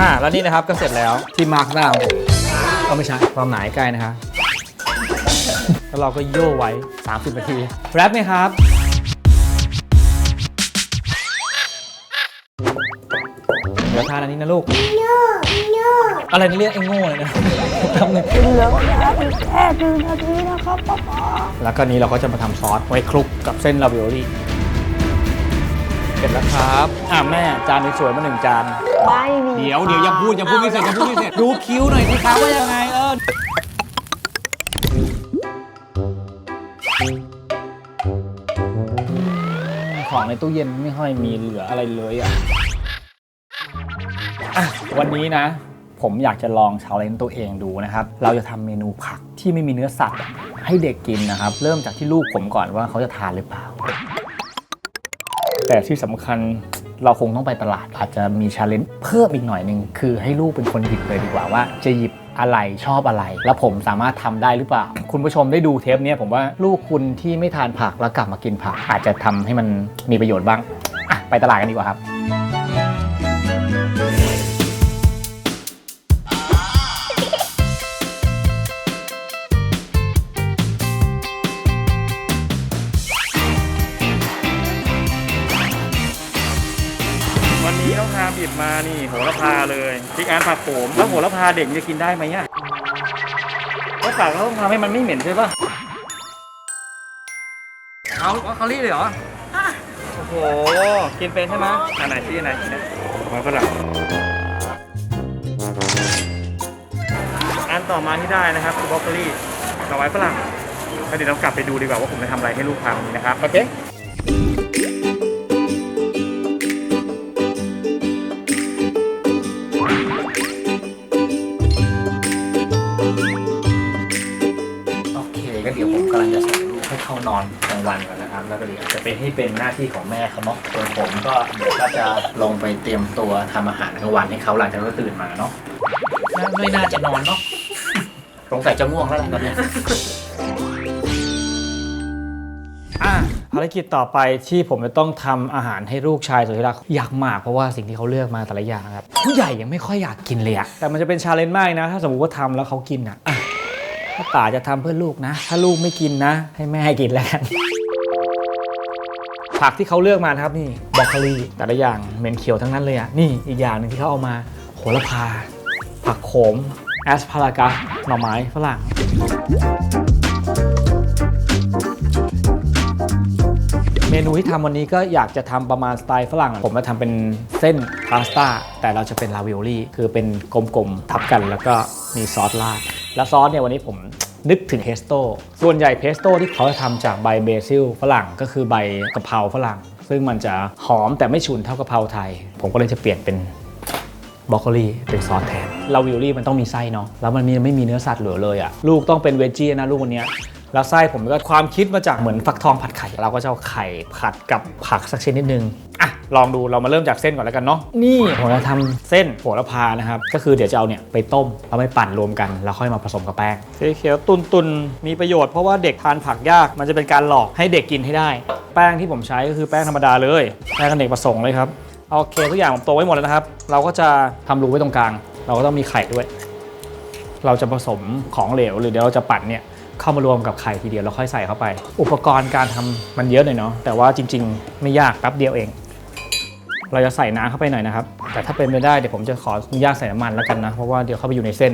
อ่าแล้วนี่นะครับก็เสร็จแล้วที่มาร์กหน้าของผมก็ไม่ใช่ความหนาใกล้นะครับแล้วเราก็โย่ไว้ 30 นาทีแรปไหมครับเดี๋ยวทานอันนี้นะลูก อะไรนะเรียกไอ้โง่เลยนะทำหนึ่งเหลือเวลาอีกแค่หนึ่งนาทีนะครับป๊าป๊าแล้วก็นี้เราก็จะมาทำซอสไว้คลุกกับเส้นลาวิโอลี่ เสร็จแล้วครับอะแม่จานสวยๆมาหนึ่งจานไม่มีเดี๋ยวเดี๋ยวยังพูดยังพูดไม่เสร็จยังพูดไม่เสร็จดูคิ้วหน่อยสิครับว่ายังไงเออของในตู้เย็นไม่ค่อยมีเหลืออะไรเลยอะอะวันนี้นะ ผมอยากจะลองชาเลนจ์ตัวเองดูนะครับ เราจะทำเมนูผักที่ไม่มีเนื้อสัตว์ให้เด็กกินนะครับ เริ่มจากที่ลูกผมก่อนว่าเขาจะทานหรือเปล่า แต่ที่สำคัญเราคงต้องไปตลาด อาจจะมีชาเลนจ์เพิ่มอีกหน่อยหนึ่งคือให้ลูกเป็นคนหยิบเลยดีกว่าว่าจะหยิบอะไรชอบอะไร แล้วผมสามารถทำได้หรือเปล่า คุณผู้ชมได้ดูเทปนี้ผมว่าลูกคุณที่ไม่ทานผักแล้วกลับมากินผัก อาจจะทำให้มันมีประโยชน์บ้างไปตลาดกันดีกว่าครับ มานี่โหระพาเลยพริกแอนผักโขมแล้วโหระพาเด็กจะกินได้ไหมเนี่ยก็ฝากเราต้องทำให้มันไม่เหม็นใช่ปะเอาเอาคารี่เลยเหรอโอ้โหกินเป็นใช่ไหมอันไหนที่อันไหนเนี่ยมาฝรั่งอันต่อมาที่ได้นะครับคือบรอกโคลีดอกไม้ฝรั่งแล้วเดี๋ยวเรากลับไปดูดีกว่าว่าผมจะทำอะไรให้ลูกทานี้นะครับโอเค จะเป็นให้เป็นหน้าที่ของแม่เขาเนาะส่วนผมก็เดี๋ยวก็จะลงไปเตรียมตัวทำอาหารกลางวันให้เขาหลังจากเขาตื่นมาเนาะไม่น่าจะนอนเนาะสงสัยจะง่วงแล้วล่ะตอนเนี้ย อะภารกิจต่อไปที่ผมจะต้องทำอาหารให้ลูกชายสุดที่รักอยากมากเพราะว่าสิ่งที่เขาเลือกมาแต่ละอย่างนะครับผู้ใหญ่ยังไม่ค่อยอยากกินเลยอะแต่มันจะเป็นชาเลนจ์มากนะ ถ้าสมมติว่าทำแล้วเขากินอะอะถ้าป๋าจะทำเพื่อลูกนะ ถ้าลูกไม่กินนะ ให้แม่กินแล้วกัน ผักที่เขาเลือกมานะครับนี่บรอกโคลีแต่ละอย่างเหม็นเขียวทั้งนั้นเลยอะนี่อีกอย่างหนึ่งที่เขาเอามาโหระพา ผักโขมแอสพารากัสหน่อไม้ฝรั่งเมนูที่ทำวันนี้ก็อยากจะทำประมาณสไตล์ฝรั่ง ผมจะทำเป็นเส้นพาสต้า แต่เราจะเป็นลาวิโอลี่ คือเป็นกลมๆ ทับกันแล้วก็มีซอสราด แล้วซอสเนี่ยวันนี้ผม นึกถึงเพสโต้ส่วนใหญ่เพสโต้ที่เขาจะทำจากใบเบซิลฝรั่งก็คือใบกะเพราฝรั่ง ซึ่งมันจะหอมแต่ไม่ฉุนเท่ากะเพราไทย ผมก็เลยจะเปลี่ยนเป็นบรอกโคลีเป็นซอสแทนลาวิโอลี่มันต้องมีไส้เนาะแล้วมันมีไม่มีเนื้อสัตว์เหลือเลยอะลูกต้องเป็นเวจจี้นะลูกวันเนี้ยแล้วไส้ผมก็ความคิดมาจากเหมือนฟักทองผัดไข่ เราก็จะเอาไข่ผัดกับผักสักชนิดนึงอะ ลองดูเรามาเริ่มจากเส้นก่อนแล้วกันเนาะนี่ผมจะทำเส้นโหระพานะครับ ก็คือเดี๋ยวจะเอาเนี่ยไปต้มแล้วไปปั่นรวมกัน แล้วค่อยมาผสมกับแป้งสีเขียวตุนตุนๆมีประโยชน์เพราะว่าเด็กทานผักยากมันจะเป็นการหลอกให้เด็กกินให้ได้ แป้งที่ผมใช้ก็คือแป้งธรรมดาเลยแป้งอเนกประสงค์เลยครับโอเคทุกอย่างผมโตวไว้หมดแล้วนะครับ เราก็จะทำรูไว้ตรงกลาง เราก็ต้องมีไข่ด้วย เราจะผสมของเหลวหรือเดี๋ยวเราจะปั่นเนี่ยเข้ามารวมกับไข่ทีเดียวแล้วค่อยใส่เข้าไป อุปกรณ์การทำมันเยอะหน่อยเนาะแต่ว่าจริง ๆ ไม่ยากแป๊บเดียวเอง เราจะใส่น้ำเข้าไปหน่อยนะครับ แต่ถ้าเป็นไปได้เดี๋ยวผมจะขออนุญาตใส่น้ำมันแล้วกันนะ เพราะว่าเดี๋ยวเข้าไปอยู่ในเส้น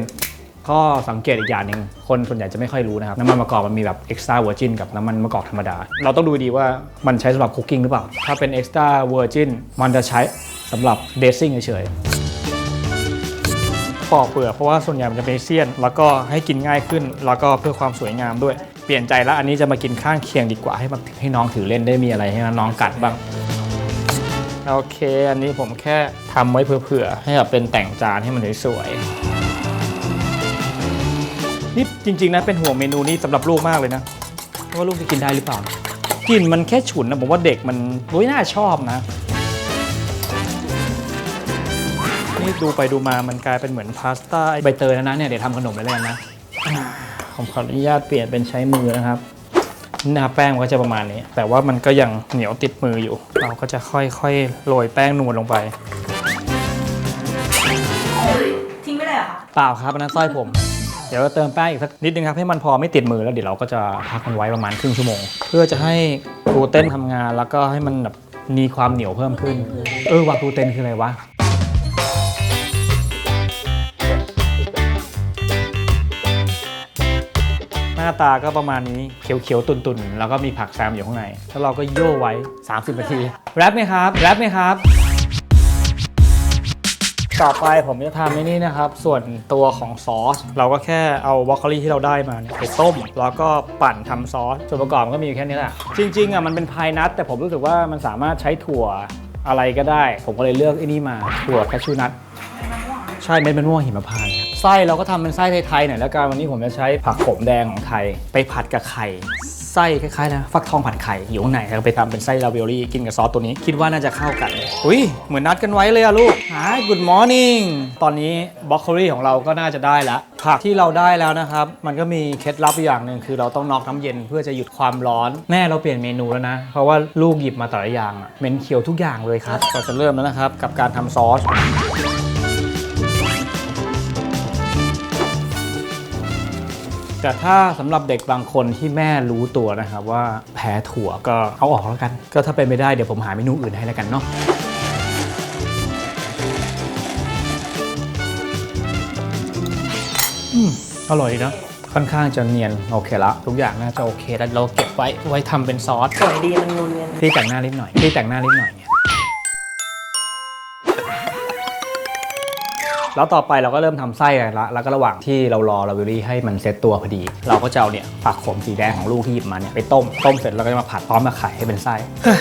ข้อสังเกตอีกอย่างหนึ่งคนส่วนใหญ่จะไม่ค่อยรู้นะครับ น้ำมันมะกอกมันมีแบบ extra virgin กับน้ำมันมะกอกธรรมดา เราต้องดูดีว่ามันใช้สำหรับคุกกิ้งหรือเปล่า ถ้าเป็น extra virgin มันจะใช้สำหรับ dressing เฉยๆปอกเปลือกเพราะว่าส่วนใหญ่มันจะเป็นเสี้ยน แล้วก็ให้กินง่ายขึ้น แล้วก็เพื่อความสวยงามด้วย เปลี่ยนใจแล้วอันนี้จะมากินข้างเคียงดีกว่าให้มันให้น้องถือเล่นได้มีอะไรให้น้องกัดบ้าง โอเค อันนี้ผมแค่ทำไว้เผื่อๆ ให้แบบเป็นแต่งจานให้มันสวยๆ นี่จริงๆนะเป็นห่วงเมนูนี้สำหรับลูกมากเลยนะว่าลูกจะกินได้หรือเปล่ากลิ่นมันแค่ฉุนนะผมว่าเด็กมันไม่น่าชอบนะ นี่ดูไปดูมามันกลายเป็นเหมือนพาสต้าใบเตยแล้วนะเนี่ยเดี๋ยวทำขนมเลยแล้วกันนะอ่าผมขออนุญาตเปลี่ยนเป็นใช้มือนะครับ นี่นะครับแป้งมันก็จะประมาณนี้ แต่ว่ามันก็ยังเหนียวติดมืออยู่ เราก็จะค่อยๆโรยแป้งนวลลงไปโเปล่าครับอันนั้นสร้อยผม เดี๋ยวเราเติมแป้งอีกสักนิดนึงครับให้มันพอไม่ติดมือแล้วเดี๋ยวเราก็จะพักมันไว้ประมาณครึ่งชั่วโมง เพื่อจะให้กลูเตนทำงานแล้วก็ให้มันแบบมีความเหนียวเพิ่มขึ้น เออว่ากลูเตนคืออะไรวะ น้าตาก็ประมาณนี้เขียวๆ ตุ่นๆ แล้วก็มีผักแซมอยู่ข้างใน แล้วเราก็โย่ไว้ 30 นาที แรปไหมครับแรปไหมครับ ต่อไปผมจะทำไอ้นี่นะครับ ส่วนตัวของซอส เราก็แค่เอาวอคคอลี่ที่เราได้มาเนี่ยไปต้ม แล้วก็ปั่นทำซอส ส่วนประกอบมันก็มีอยู่แค่นี้แหละ จริงๆอะมันเป็นพายนัทแต่ผมรู้สึกว่ามันสามารถใช้ถั่วอะไรก็ได้ ผมก็เลยเลือกไอ้นี่มาถั่วแคชชูนัท ใช่เม็ดมะม่วงหิมพานต์ครับไส้เราก็ทำเป็นไส้ไทยๆหน่อยแล้วกันวันนี้ผมจะใช้ผักโขมแดงของไทย ไปผัดกับไข่ไส้คล้ายๆนะฟักทองผัดไข่อยู่ข้างในแล้วก็ไปทำเป็นไส้ลาเวลลี่กินกับซอสตัวนี้ คิดว่าน่าจะเข้ากันอุ้ยเหมือนนัดกันไว้เลยอะลูก Hi good morning ตอนนี้บล็อกโคลี่ของเราก็น่าจะได้แล้วผักที่เราได้แล้วนะครับ มันก็มีเคล็ดลับอยู่อย่างหนึ่งคือเราต้องน็อกน้ำเย็นเพื่อจะหยุดความร้อนแม่เราเปลี่ยนเมนูแล้วนะ เพราะว่าลูกหยิบมาแต่ละอย่างอะเหม็นเขียวทุกอย่างเลยครับก็จะเริ่มแล้วนะครับกับการทำซอส แต่ถ้าสำหรับเด็กบางคนที่แม่รู้ตัวนะครับว่าแพ้ถั่วก็เอาออกแล้วกัน ก็ถ้าเป็นไม่ได้เดี๋ยวผมหาเมนูอื่นให้แล้วกันเนาะอืมอร่อยดีนะค่อนข้างจะเนียนโอเคละทุกอย่างน่าจะโอเคแล้วเราเก็บไว้ไว้ทำเป็นซอสสวยดีมันนูนเนียนพี่แต่งหน้านิดหน่อยพี่แต่งหน้านิดหน่อย แล้วต่อไปเราก็เริ่มทำไส้กันละแล้วก็ระหว่างที่เรารอลาวิลลี่ให้มันเซตตัวพอดี เราก็จะเอาเนี่ยผักโขมสีแดงของลูกที่หยิบมาเนี่ยไปต้มต้มเสร็จแล้วก็จะมาผัดพร้อมกับไข่ให้เป็นไส้เฮ้ย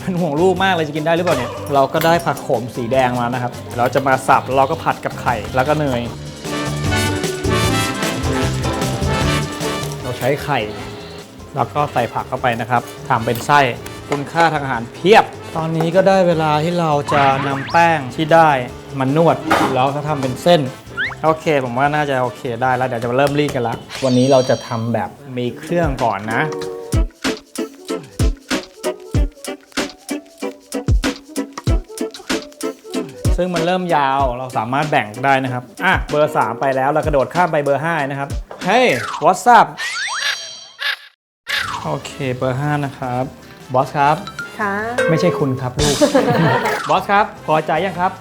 เป็นห่วงลูกมากเลยจะกินได้หรือเปล่าเนี่ยเราก็ได้ผักโขมสีแดงมานะครับ เราจะมาสับแล้วเราก็ผัดกับไข่แล้วก็เนยเราใช้ไข่ แล้วก็ใส่ผักเข้าไปนะครับทำเป็นไส้คุณค่าทางอาหารเพียบ ตอนนี้ก็ได้เวลาที่เราจะนำแป้งที่ได้มานวดแล้วก็ทำเป็นเส้น โอเค ผมว่าน่าจะโอเคได้แล้ว เดี๋ยวจะมาเริ่มรีดกันละวันนี้เราจะทำแบบมีเครื่องก่อนนะซึ่งมันเริ่มยาวเราสามารถแบ่งได้นะครับ อะ เบอร์ 3 ไปแล้วเรากระโดดข้ามไปเบอร์ 5 นะครับ เฮ้ย what's up โอเค เบอร์ 5 นะครับ บอสครับ ค่ะ ไม่ใช่คุณครับลูก บอสครับ พอใจยังครับ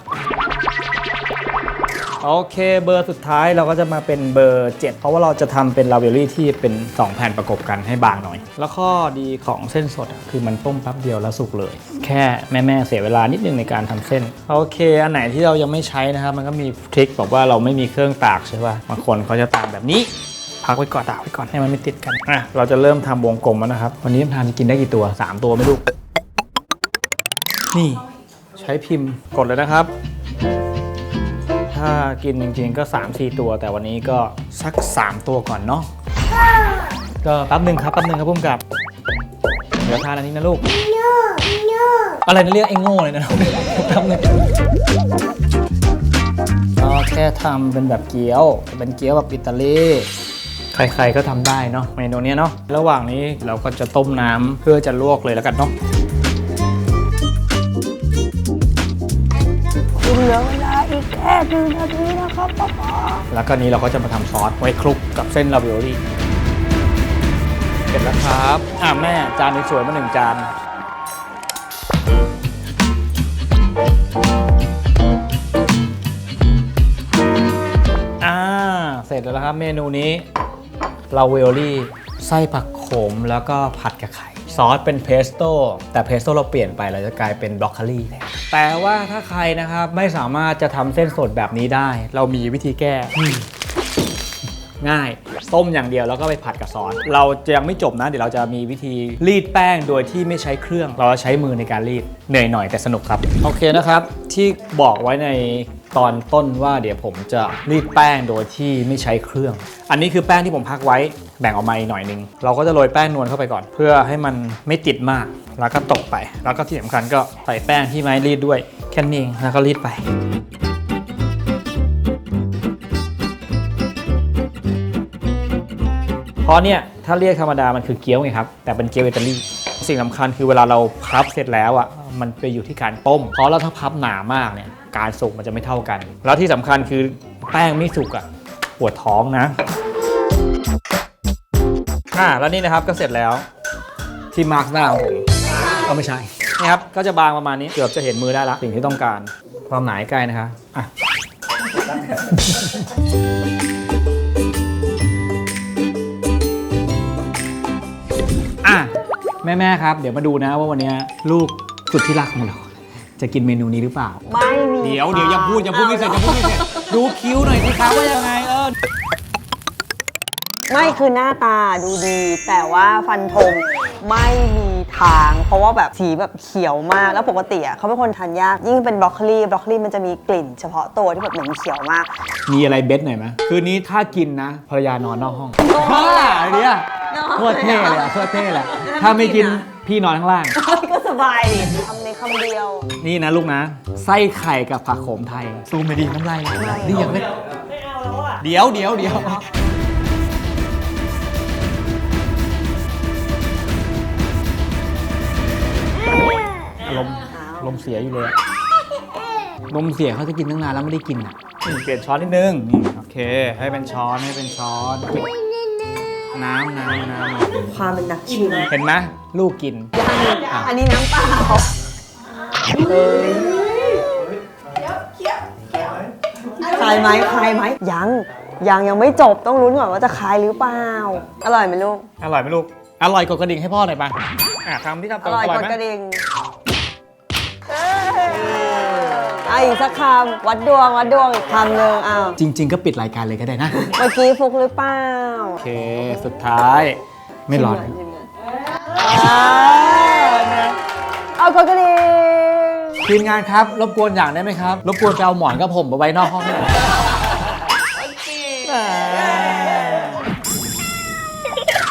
โอเคเบอร์สุดท้ายเราก็จะมาเป็นเบอร์ 7 เพราะว่าเราจะทำเป็นลาเวลลี่ที่เป็น 2 แผ่นประกบกันให้บางหน่อย แล้วข้อดีของเส้นสดคือมันต้มแป๊บเดียวแล้วสุกเลย แค่แม่ๆเสียเวลานิดนึงในการทำเส้น โอเค อันไหนที่เรายังไม่ใช้นะครับ มันก็มีทริคบอกว่าเราไม่มีเครื่องตากใช่ป่ะบางคนเขาจะตากแบบนี้พักไว้ก่อนตากไว้ก่อนให้มันไม่ติดกันอะเราจะเริ่มทำวงกลมแล้วนะครับ วันนี้ทานจะกินได้กี่ตัว 3 ตัวไม่ลูกนี่ ใช้พิมพ์กดเลยนะครับ ถ้ากินจริงๆก็ 3-4 ตัว แต่วันนี้ก็สัก 3 ตัวก่อนเนาะก็แป๊บหนึ่งครับแป๊บหนึ่งครับพุ่มกับ เดี๋ยวทานอันนี้นะลูก อะไรนะเรียกไอ้โง่เลยนะแป๊บหนึงก็แค่ทำเป็นแบบเกี๊ยว เป็นเกี๊ยวแบบอิตาลีใครๆก็ทำได้เนาะเมนูนี้เนาะระหว่างนี้เราก็จะต้มน้ำเพื่อจะลวกเลยแล้วกันเนาะ แค่หนึ่งนาทีนะครับป๊าป๊าแล้วก็นี้เราก็จะมาทำซอสไว้คลุกกับเส้นลาเวิโอลี่เสร็จแล้วครับ อะแม่จานนี้สวยมาหนึ่งจาน อ่า เสร็จแล้วครับเมนูนี้ลาเวิโอลี่ ไส้ผักโขมแล้วก็ผัดกับไข่ ซอสเป็นเพสโต้แต่เพสโต้เราเปลี่ยนไปเราจะกลายเป็นบรอกโคลีแทนแต่ว่าถ้าใครนะครับไม่สามารถจะทำเส้นสดแบบนี้ได้ เรามีวิธีแก้ ง่ายต้มอย่างเดียวแล้วก็ไปผัดกับซอสเราจะยังไม่จบนะ เดี๋ยวเราจะมีวิธีรีดแป้งโดยที่ไม่ใช้เครื่อง เราจะใช้มือในการรีดเหนื่อยหน่อยแต่สนุกครับโอเคนะครับ ที่บอกไว้ในตอนต้นว่าเดี๋ยวผมจะรีดแป้งโดยที่ไม่ใช้เครื่อง อันนี้คือแป้งที่ผมพักไว้ แบ่งออกมาอีกหน่อยนึง เราก็จะโรยแป้งนวลเข้าไปก่อน เพื่อให้มันไม่ติดมาก แล้วก็ตกไป แล้วก็ที่สำคัญก็ใส่แป้งที่ไม้รีดด้วยแค่นี้เองแล้วก็รีดไปเพราะเนี่ยถ้าเรียกธรรมดามันคือเกี๊ยวไงครับ แต่เป็นเกี๊ยวอิตาลีสิ่งสำคัญคือเวลาเราพับเสร็จแล้วอะมันไปอยู่ที่การต้ม เพราะเราถ้าพับหนามากเนี่ยการสุกมันจะไม่เท่ากัน แล้วที่สำคัญคือแป้งไม่สุกอะปวดท้องนะ อ่าแล้วนี่นะครับก็เสร็จแล้วที่มาร์กหน้าของผมก็ไม่ใช่นี่ครับก็จะบางประมาณนี้เกือบจะเห็นมือได้ละสิ่งที่ต้องการ ความหนาใกล้นะคะอะอะแม่ๆครับ เดี๋ยวมาดูนะว่าวันนี้ลูกสุดที่รักของเรา จะกินเมนูนี้หรือเปล่า ไม่มีเดี๋ยวเดี๋ยวอย่าพูดอย่าพูดไม่เสร็จอย่าพูดไม่เสร็จดูคิ้วหน่อยสิครับว่ายังไงเออ ไม่คือหน้าตาดูดี แต่ว่าฟันธงไม่มีทาง เพราะว่าแบบสีแบบเขียวมากแล้วปกติอะเขาเป็นคนทานยาก ยิ่งเป็นบรอกโคลีบรอกโคลีมันจะมีกลิ่น เฉพาะตัวที่แบบเหมือนเขียวมาก มีอะไรเบ็ดหน่อยไหมคืนนี้ถ้ากินนะภรรยานอนนอกห้องบ้าไอ้เนี่ยโคตรเท่เลยอะโคตรเท่เลยถ้าไม่กินพี่นอนข้างล่าง ก็สบายดิทำในคำเดียว นี่นะลูกนะ ไส้ไข่กับผักโขมไทยซูมไปดีน้ำลายไหลนี่ยังไม่เดี๋ยวเดี๋ยวเดี๋ยว อารมเสียอยู่เลยอะอารมเสียเขาจะกินตั้งนานแล้วไม่ได้กินอะเปลี่ยนช้อนนิดนึงนี่โอเค ให้เป็นช้อนให้เป็นช้อนน้ำน้ำน้ำความเป็นนักชิมเห็นไหมลูกกิน อันนี้น้ำเปล่าคลายไหมคลายไหมยัง ยังยังไม่จบต้องลุ้นก่อนว่าจะคลายหรือเปล่า อร่อยไหมลูก อร่อยไหมลูก อร่อยกดกระดิ่งให้พ่อหน่อยปะอะทำที่ทำอร่อยกดไหมกระดิ่ง อะอีกสักคำวัดดวงวัดดวงอีกคำหนึ่งอ้าวจริง ๆ ก็ปิดรายการเลยก็ได้นะ เมื่อกี้ฟุกหรือเปล่าโอเค สุดท้ายไม่ร้อนอ่าเอากดกระดิ่ง ทีมงานครับ รบกวนอย่างได้ไหมครับ รบกวนไปเอาหมอนกับผมมาไว้นอกห้องให้หน่อย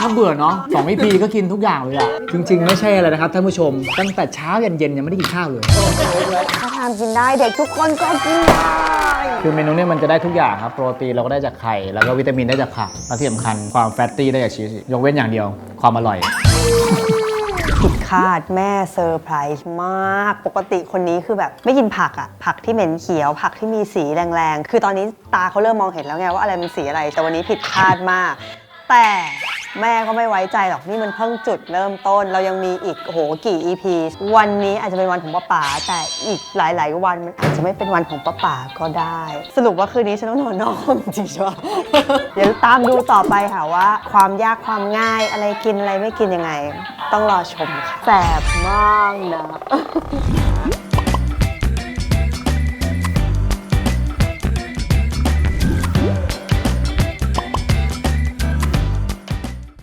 าเบื่อเนาะสองวิพีก็กินทุกอย่างเลยอะจริง ๆ ไม่ใช่อะไรนะครับท่านผู้ชม ตั้งแต่เช้ายันเย็นยังไม่ได้กินข้าวเลย ถ้าทานกินได้เด็กทุกคนก็กินได้คือเมนูเนี้มันจะได้ทุกอย่างครับ โปรตีนเราก็ได้จากไข่ แล้วก็วิตามินได้จากผักและที่สำคัญความแฟตตี้ได้จากชีสยกเว้นอย่างเดียว ความอร่อย ผิดคาดแม่เซอร์ไพรส์มาก ปกติคนนี้คือแบบไม่กินผักอะผักที่เหม็นเขียว ผักที่มีสีแรงๆ คือตอนนี้ตาเขาเริ่มมองเห็นแล้วไงว่าอะไรเป็นสีอะไร แต่วันนี้ผิดคาดมาก แต่ แม่ก็ไม่ไว้ใจหรอกนี่มันเพิ่งจุดเริ่มต้น เรายังมีอีกโอ้โหกี่ EP วันนี้อาจจะเป็นวันของป้าป๋าแต่อีกหลาย ๆ วันมันอาจจะไม่เป็นวันของป้าป๋าก็ได้ สรุปว่าคืนนี้ฉันต้องนอนนอกห้องจริงๆใช่ปะเดี๋ยวตามดูต่อไปค่ะว่า ความยากความง่ายอะไรกินอะไรไม่กินยังไง ต้องรอชมค่ะแสบมากนะ